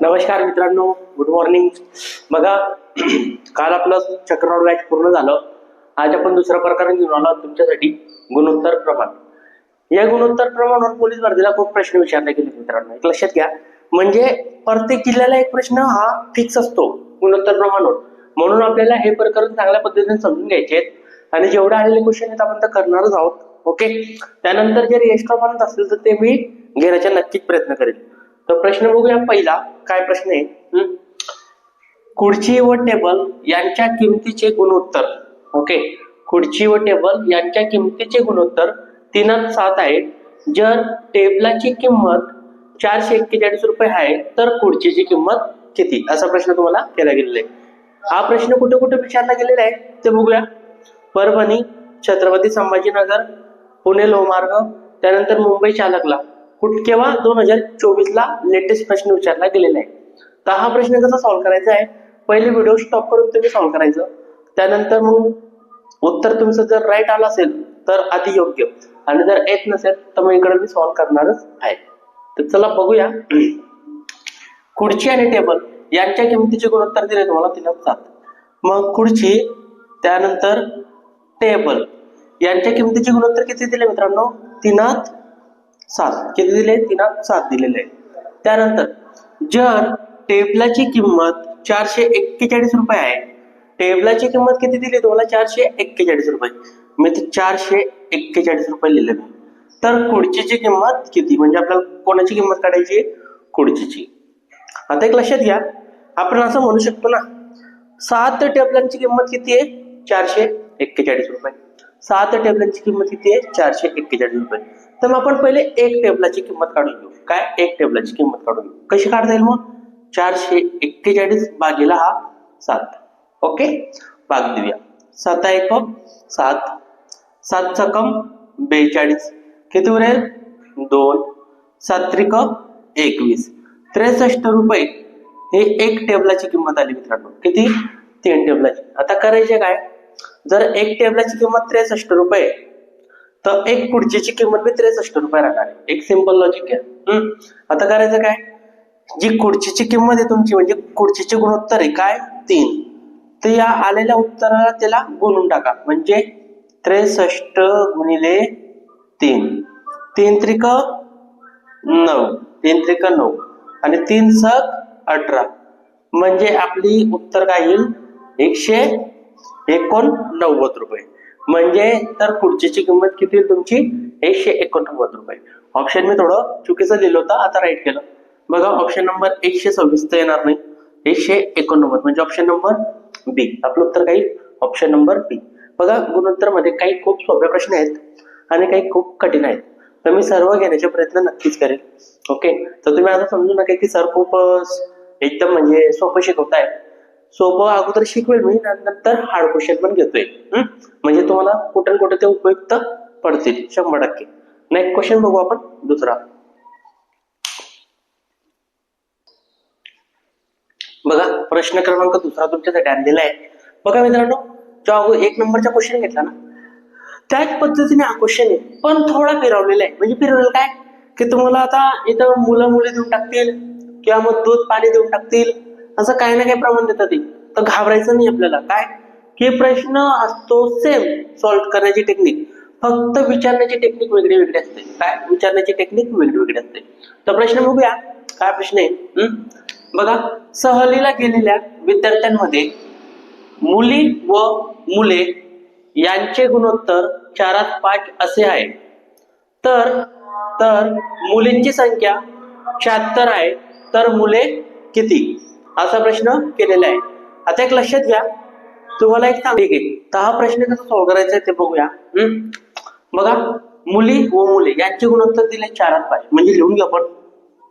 नमस्कार मित्रांनो good morning बघा काल आपलं चक्रवाढ बॅच पूर्ण झालं. आज आपण दुसऱ्या प्रकारे घेऊन आलो तुमच्यासाठी गुणोत्तर प्रमाण. या गुणोत्तर प्रमाणावर पोलीस भरतीला खूप प्रश्न विचारले गेले मित्रांनो. एक लक्षात घ्या. म्हणजे प्रत्येक जिल्ह्याला एक प्रश्न हा फिक्स असतो गुणोत्तर प्रमाणावर. म्हणून आपल्याला हे प्रकरण चांगल्या पद्धतीने समजून घ्यायचे आहेत. आणि जेवढे आलेले क्वेश्चन आहेत आपण तर करणारच आहोत. ओके त्यानंतर जर एक्स्ट्रा बनत असेल तर ते मी घेण्याचा नक्कीच प्रयत्न करेल तर प्रश्न बघूया पहिला. काय प्रश्न आहे? खुर्ची व टेबल यांच्या किमतीचे गुणोत्तर. ओके? खुर्ची व टेबल यांच्या किमतीचे गुणोत्तर तीनात सात आहे. जर टेबलाची किंमत चारशे एक्केचाळीस रुपये आहे तर खुर्चीची किंमत किती? असा प्रश्न तुम्हाला केला गेलेला आहे. हा प्रश्न कुठे कुठे विचारला गेलेला आहे? ते बघूया. परभणी छत्रपती संभाजीनगर पुणे लोहमार्ग त्यानंतर मुंबई चालकला. कुठ केव्हा दोन हजार चोवीस ला लेटेस्ट प्रश्न विचारला गेलेला आहे. तर हा प्रश्न कसा सॉल्व्ह करायचा आहे? पहिले व्हिडिओ स्टॉप करून तुम्ही सॉल्व्ह करायचं. त्यानंतर मग उत्तर तुमचं जर राईट आलं असेल तर अति योग्य. आणि जर येत नसेल तर मग इकडे मी सॉल्व्ह करणारच आहे. तर चला बघूया. खुर्ची आणि टेबल यांच्या किमतीचे गुणोत्तर दिले तुम्हाला तिला सात मग खुर्ची त्यानंतर टेबल यांच्या किमतीचे गुणोत्तर किती दिले मित्रांनो? तीनात सात. किती दिले? तीनात सात दिलेले. आहे त्यानंतर जर टेबलाची किंमत चारशे एक्केचाळीस रुपये आहे टेबलाची किंमत किती दिली? तुम्हाला चारशे एक्केचाळीस रुपये. मी ते चारशे एक्केचाळीस रुपये लिहिले. मी तर खुर्चीची किंमत किती? म्हणजे आपल्याला कोणाची किंमत काढायची? आहे? खुर्चीची. आता एक लक्षात घ्या. आपण असं म्हणू शकतो ना सात टेबलांची किंमत किती आहे? चारशे एक्केचाळीस रुपये. सात टेबलांची किंमत किती आहे? चारशे एक्केचाळीस रुपये. तर मग आपण पहिले एक टेबलाची किंमत काढून घेऊ. काय? एक टेबलाची किंमत काढून घेऊ. कशी काढता येईल मग? चारशे एक्केचाळीस भागीला हा सात. ओके? भाग देऊया. सात एक सात. सात सकम बेचाळीस. किती उरेल दोन. सात्रिक एकवीस. त्रेसष्ट रुपये हे एक टेबलाची किंमत आली मित्रांनो. किती? तीन टेबलाची. आता करायचे काय? जर एक टेबलाची किंमत त्रेसष्ट रुपये तर एक खुर्चीची किंमत बी त्रेसष्ट रुपये राहणार आहे. एक सिंपल लॉजिक आहे. आता करायचं काय? जी खुर्चीची किंमत आहे तुमची म्हणजे खुर्चीचे गुणोत्तर आहे काय? तीन. तर या आलेल्या उत्तराला त्याला गुणून टाका. म्हणजे त्रेसष्ट गुणिले तीन. तीन त्रिक नऊ. तीन त्रिक नऊ. आणि तीन सक अठरा. म्हणजे आपली उत्तर काय येईल? एकशे एकोणनव्वद रुपये. म्हणजे तर पुढच्याची किंमत किती येईल तुमची? एकशे एकोणनव्वद रुपये. ऑप्शन मी थोडं चुकीचं लिहिलं होतं आता राईट केलं. बघा ऑप्शन नंबर एकशे सव्वीस तर येणार नाही. एकशे एकोणनव्वद म्हणजे ऑप्शन नंबर बी आपलं उत्तर काही ऑप्शन नंबर बी बघा गुणोत्तरमध्ये काही खूप सोपे प्रश्न आहेत आणि काही खूप कठीण आहेत. तर मी सर्व घेण्याचे प्रयत्न नक्कीच करेल ओके तर तुम्ही आता समजू नका की सर खूप एकदम म्हणजे सोपं शिकवताय. सोपं अगोदर शिकवेल मी नंतर हार्ड क्वेश्चन पण घेतोय. म्हणजे तुम्हाला कुठे कुठे ते उपयुक्त पडतील शंभर टक्के. नेक्स्ट क्वेश्चन बघू आपण दुसरा. बघा प्रश्न क्रमांक दुसरा तुमच्यासाठी आणलेला आहे. बघा मित्रांनो जो एक नंबरचा क्वेश्चन घेतला ना? त्याच पद्धतीने हा क्वेश्चन आहे पण थोडा फिरवलेला आहे. म्हणजे फिरवलेलं काय? की तुम्हाला आता इथं मुलं मुली देऊन टाकतील किंवा मग दूध पाणी देऊन टाकतील असं काही ना काही प्रमाण देतात ते. तर घाबरायचं नाही आपल्याला. काय? की प्रश्न असतो सेम सॉल्व्ह करण्याची टेक्निक फक्त विचारण्याची टेक्निक वेगळी वेगळी असते. काय? विचारण्याची टेक्निक वेगळी वेगळी असते. तर प्रश्न बघूया. काय प्रश्न आहे? बघा. सहलीला गेलेल्या विद्यार्थ्यांमध्ये मुली व मुले यांचे गुणोत्तर चारात पाच असे आहे. तर तर मुलींची संख्या शहात्तर आहे. तर मुले किती? असा प्रश्न केलेला आहे. आता एक लक्षात घ्या. तुम्हाला एक चांगली ठीक आहे हा प्रश्न कसा सॉल्व्ह करायचा आहे ते बघूया. हम्म? बघा मुली व मुले यांचे गुणोत्तर दिले चारात पाच. म्हणजे लिहून घ्या आपण.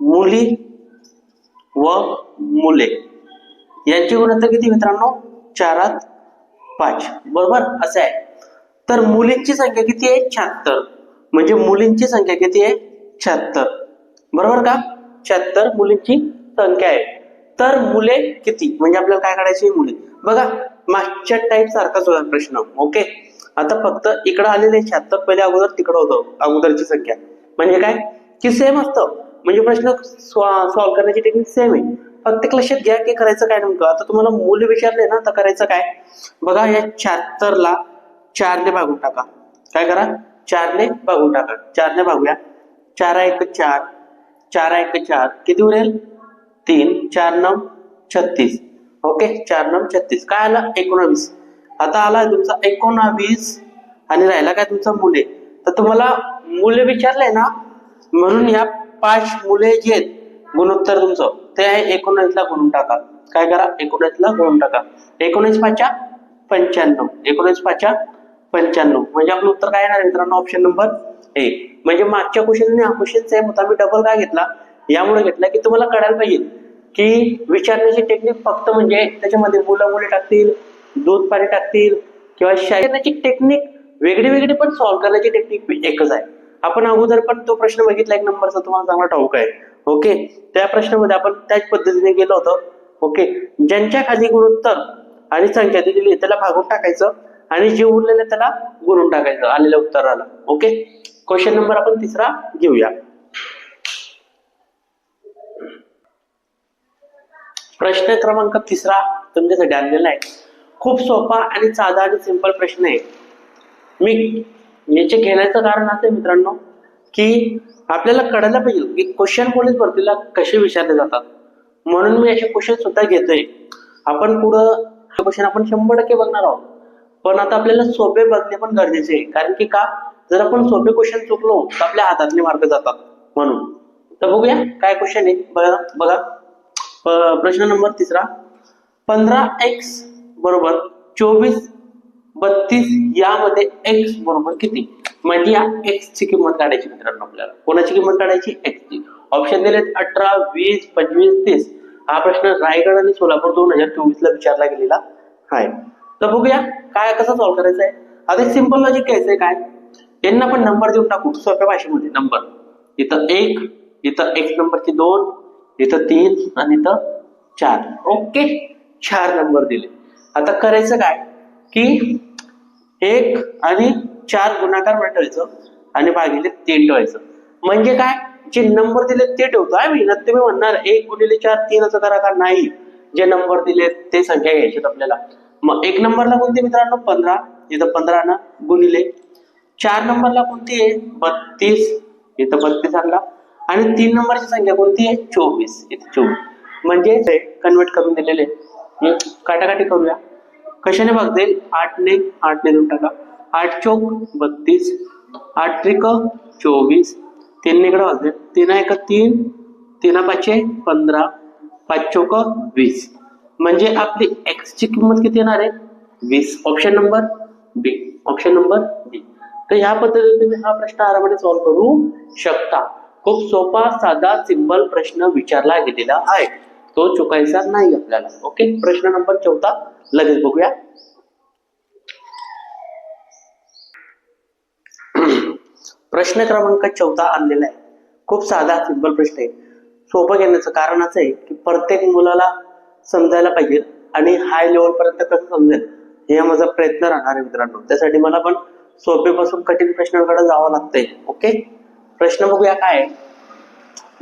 मुली व मुले. यांचे गुणोत्तर किती मित्रांनो? चारात पाच. बरोबर? असं आहे. तर मुलींची संख्या किती आहे? शहात्तर. म्हणजे मुलींची संख्या किती आहे? शहात्तर. बरोबर का? शहात्तर मुलींची संख्या आहे. तर मुले किती? म्हणजे आपल्याला काय काढायची? मुले. बघा मागच्या टाईप सारखाच होता प्रश्न. ओके आता फक्त इकडं आलेले शहात्तर पहिले अगोदर तिकडं होतं. अगोदरची संख्या. म्हणजे काय? की सेम असतं. म्हणजे प्रश्न सॉल्व्ह करण्याची टेक्निक सेम आहे. फक्त एक लक्षात घ्या की करायचं काय नेमकं. आता तुम्हाला मूल्य विचारले ना तर करायचं काय? बघा या शहात्तरला चारने भागून टाका. काय करा? चारने भागून टाका. चारने भागूया. चार एक चार. चार एक चार. किती उरेल? तीन चार नम छत्तीस. ओके? चार नम छत्तीस. काय आला? एकोणावीस. आता आला तुमचा एकोणावीस आणि राहिला काय तुमचा मुले? तर तुम्हाला मुले विचारले ना म्हणून या पाच मुले जे आहेत गुणोत्तर तुमचं ते आहे एकोणीसला गुणून टाका. काय करा? एकोणीसला गुणून टाका. एकोणीस पाचच्या पंच्याण्णव. एकोणीस पाचच्या पंच्याण्णव. म्हणजे आपलं उत्तर काय येणार मित्रांनो? ऑप्शन नंबर ए म्हणजे मागच्या क्वेश्चन आणि हा क्वेश्चन सेम होता. मी डबल काय घेतला? यामुळे घेतला की तुम्हाला कळायला पाहिजे की विचारण्याची टेक्निक फक्त म्हणजे त्याच्यामध्ये मुलं मुले टाकतील दूध पाणी टाकतील किंवा शाळेची टेक्निक वेगळी वेगळी पण सॉल्व्ह करण्याची टेक्निक एकच आहे. आपण अगोदर पण तो प्रश्न बघितला एक नंबरचा तुम्हाला चांगला ठाऊक आहे. ओके? त्या प्रश्नामध्ये आपण त्याच पद्धतीने गेलो होतो. ओके? ज्यांच्या खाली गुणोत्तर आणि संख्या दिलेली त्याला भागून टाकायचं आणि जे उरलेलं त्याला गुणून टाकायचं आलेल्या उत्तराला. ओके? क्वेश्चन नंबर आपण तिसरा घेऊया. प्रश्न क्रमांक तिसरा तुमच्यासाठी आणलेला आहे. खूप सोपा आणि साधा आणि सिंपल प्रश्न आहे. मी याचे घेण्याचं कारण असं आहे मित्रांनो की आपल्याला कळायला पाहिजे की क्वेश्चन पोलीस भरतीला कसे विचारले जातात. म्हणून मी असे क्वेश्चन सुद्धा घेतोय. आपण पुढं हा क्वेश्चन आपण शंभर टक्के बघणार आहोत. पण आता आपल्याला सोपे बघणे पण गरजेचे आहे. कारण की का? जर आपण सोपे क्वेश्चन चुकलो तर आपल्या हातातले मार्क जातात. म्हणून. तर बघूया काय क्वेश्चन आहे? बघा बघा. प्रश्न नंबर तिसरा. पंधरा एक्स बरोबर चोवीस बत्तीस यामध्ये एक्स बरोबर किती? म्हणजे या एक्स ची किंमत काढायची मित्रांनो आपल्याला. कोणाची किंमत काढायची? एक्सची ऑप्शन दिले अठरा वीस पंचवीस तीस. हा प्रश्न रायगड आणि सोलापूर दोन हजार चोवीस ला विचारला गेलेला आहे. तर बघूया काय कसं सॉल्व्ह करायचं आहे? आता सिंपल लॉजिक घ्यायचंय काय? यांना पण नंबर देऊन टाकू सोप्या भाषेमध्ये. नंबर इथं एक इथं एक्स नंबरची दोन इथं तीन आणि इथं चार. ओके? चार नंबर दिले. आता करायचं काय? की एक आणि चार गुणाकार ठेवायचं आणि भागिले तीन ठेवायचं. म्हणजे काय? जे नंबर दिले ते ठेवतो. आहे मी ना तुम्ही म्हणणार एक गुणिले चार तीनचा गुणाकार नाही. जे नंबर दिले ते संख्या घ्यायच्यात आपल्याला. मग एक नंबरला कोणती मित्रांनो? पंधरा. इथं पंधरा ना गुणिले. चार नंबरला कोणती आहे? बत्तीस. इथं बत्तीस आणला. आणि तीन नंबरची संख्या कोणती आहे? चोवीस. इथे चोवीस. म्हणजे कन्वर्ट करून दिलेले काटाकाटी करूया. कशाने भागतील आठने आठने देऊन टाका. आठ चौक बत्तीस. आठ त्रिक चोवीस. तीन इकडे वाजले तीन एक तीन. तीन पाचशे पंधरा. पाच चौक वीस. म्हणजे आपली एक्सची किंमत किती येणार आहे? वीस. Option number B option number B तर ह्या पद्धतीने तुम्ही हा प्रश्न आरामाने सॉल्व्ह करू शकता. खूप सोपा साधा सिंपल प्रश्न विचारला गेलेला आहे. तो चुकायचा नाही आपल्याला. ओके प्रश्न नंबर चौथा. लगेच बघूया. प्रश्न क्रमांक चौथा आणलेला आहे. खूप साधा सिंपल प्रश्न आहे. सोपं घेण्याचं कारण असं आहे की प्रत्येक मुलाला समजायला पाहिजे आणि हाय लेवल पर्यंत कसं समजेल हे माझा प्रयत्न राहणार आहे मित्रांनो. त्यासाठी मला पण सोपेपासून कठीण प्रश्नांकडे जावं लागतंय. ओके प्रश्न बघूया काय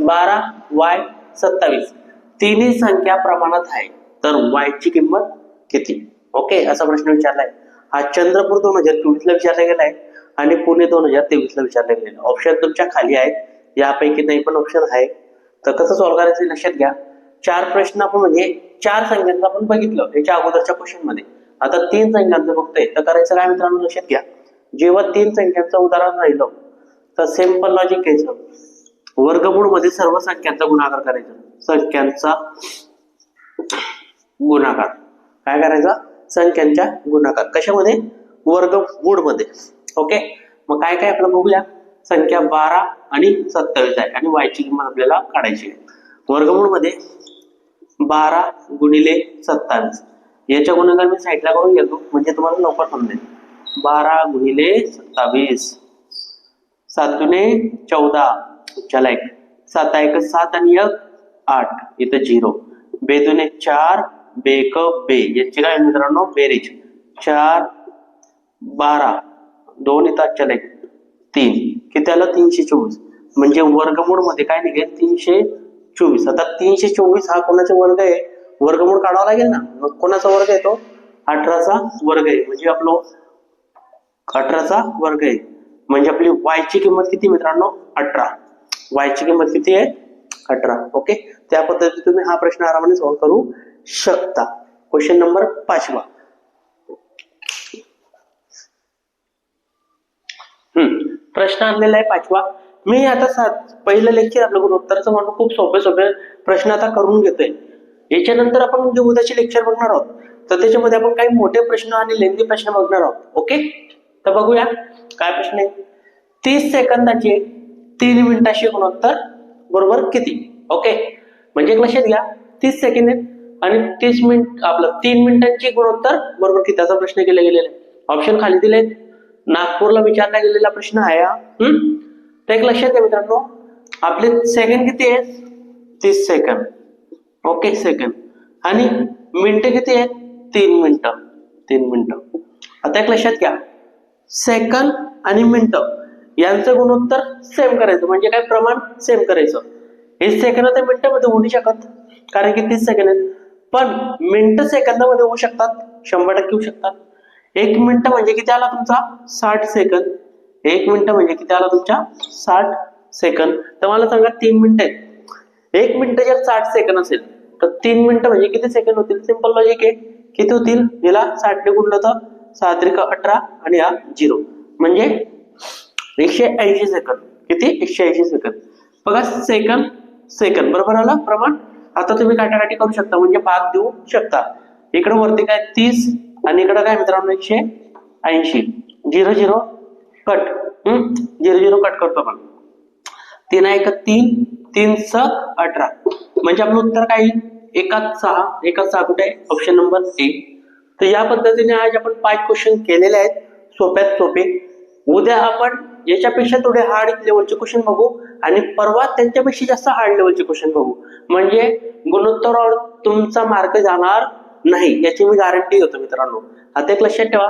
बारा वाय सत्तावीस. तिन्ही संख्या प्रमाणात आहे. तर वायची किंमत किती? ओके असा प्रश्न विचारलाय. हा चंद्रपूर दोन हजार चोवीस ला विचारला गेलाय आणि पुणे दोन हजार तेवीस ला विचारला गेलेला ऑप्शन तुमच्या खाली आहेत. यापैकी नाही पण ऑप्शन आहे. तर कसं सॉल्व्ह करायचं लक्षात घ्या. चार प्रश्न आपण म्हणजे चार संख्यांचं आपण बघितलं याच्या अगोदरच्या क्वेश्चनमध्ये. आता तीन संख्यांचं बघतोय. तर करायचं काय मित्रांनो? लक्षात घ्या. जेव्हा तीन संख्यांचं उदाहरण राहिलं तर सिंपल लॉजिक घ्यायचं वर्गमूळमध्ये सर्व संख्यांचा गुणाकार करायचा. संख्यांचा गुणाकार. काय करायचा? संख्यांच्या गुणाकार. कशामध्ये? वर्गमूळमध्ये ओके? मग काय काय आपलं बघूया? संख्या बारा आणि सत्तावीस आहे. आणि वायची किंमत आपल्याला काढायची आहे. वर्गमूळमध्ये बारा गुणिले सत्तावीस. याच्या गुणाकार मी साईडला करून घेतो. म्हणजे तुम्हाला लवकर समजेल. बारा गुणिले सत्तावीस. सात दुने चौदा. चला एक सात एक सात आणि एक आठ. इथं झिरो. बे दुने चार बेक बे. याची काय मित्रांनो? बेरीज. चार बारा. दोन येतात चला एक तीन. किती आलं तीनशे चोवीस. म्हणजे वर्गमूळमध्ये काय निघेल? तीनशे चोवीस. आता तीनशे चोवीस हा कोणाचा वर्ग आहे? वर्गमूळ काढावा लागेल ना? मग कोणाचा वर्ग आहे तो? अठराचा वर्ग आहे. म्हणजे आपलं अठराचा वर्ग आहे. म्हणजे आपली वायची ची किंमत किती मित्रांनो? अठरा. वायची ची किंमत किती आहे? अठरा. ओके त्या पद्धतीने तुम्ही हा प्रश्न आरामाने सॉल्व्ह करू शकता. क्वेश्चन नंबर पाचवा. हम्म. प्रश्न आणलेला आहे पाचवा. मी आता सात पहिलं लेक्चर आपलं गुणोत्तरचं म्हणून खूप सोपे सोपे प्रश्न आता करून घेतोय. याच्यानंतर आपण जे उद्याचे लेक्चर बघणार आहोत. तर त्याच्यामध्ये आपण काही मोठे प्रश्न आणि लेंदी प्रश्न बघणार आहोत. ओके तर बघूया. काय प्रश्न आहे? तीस सेकंदाचे तीन मिनिटाशी गुणोत्तर बरोबर किती? ओके म्हणजे एक लक्षात घ्या. तीस सेकंद आणि तीस मिनिट आपलं तीन मिनिटांची गुणोत्तर बरोबर किती? त्याचा प्रश्न केला गेलेला आहे. ऑप्शन खाली दिले नागपूरला विचारला गेलेला प्रश्न आहे हा. तर एक लक्षात घ्या मित्रांनो. आपले सेकंड किती आहेत? तीस सेकंद. ओके सेकंड आणि मिनिटं किती आहेत? तीन मिनिटं. तीन मिनिटं. आता एक लक्षात घ्या. सेकंद आणि मिनिटं. यांचं गुणोत्तर सेम करायचं. म्हणजे काय? प्रमाण सेम करायचं. हे सेकंद ते मिनिटामध्ये होऊ नाही शकत. कारण की तीस सेकंद आहेत. पण मिनिट सेकंदामध्ये होऊ शकतात. शंभर टक्के होऊ शकतात. एक मिनिट म्हणजे किती आला तुमचा? साठ सेकंद एक मिनिट म्हणजे किती आला तुमच्या? साठ सेकंद तर मला सांगा तीन मिनिट आहेत. एक मिनिट जर साठ सेकंद असेल तर तीन मिनिटं म्हणजे किती सेकंद होतील? सिंपल लॉजिक आहे. किती होतील? याला साठने गुणलं तर सहा त्रिक अठरा आणि हा झिरो. म्हणजे एकशे ऐंशी सेकंद. किती? एकशे ऐंशी सेकंद. बघा सेकंद सेकंद. बरोबर आलं प्रमाण? आता तुम्ही काटाकाटी करू शकता. म्हणजे भाग देऊ शकता. इकडं वरती काय? तीस आणि इकडं काय मित्रांनो? एकशे ऐंशी. Zero zero cut. हम्म झिरो झिरो कट करतो आपण. तीन एक तीन तीन स अठरा. म्हणजे आपलं उत्तर काय? एकाच एकात सहा. एकात सहा कुठे? आहे ऑप्शन नंबर एक तर या पद्धतीने आज आपण पाच क्वेश्चन केलेले आहेत. सोप्यात सोपे. उद्या आपण याच्यापेक्षा थोडे हार्ड लेवलचे क्वेश्चन बघू आणि परवा त्यांच्यापेक्षा जास्त हार्ड लेवलचे क्वेश्चन बघू. म्हणजे गुणोत्तरावर तुमचा मार्क जाणार नाही याची मी गॅरंटी देतो मित्रांनो. आता एक लक्षात ठेवा.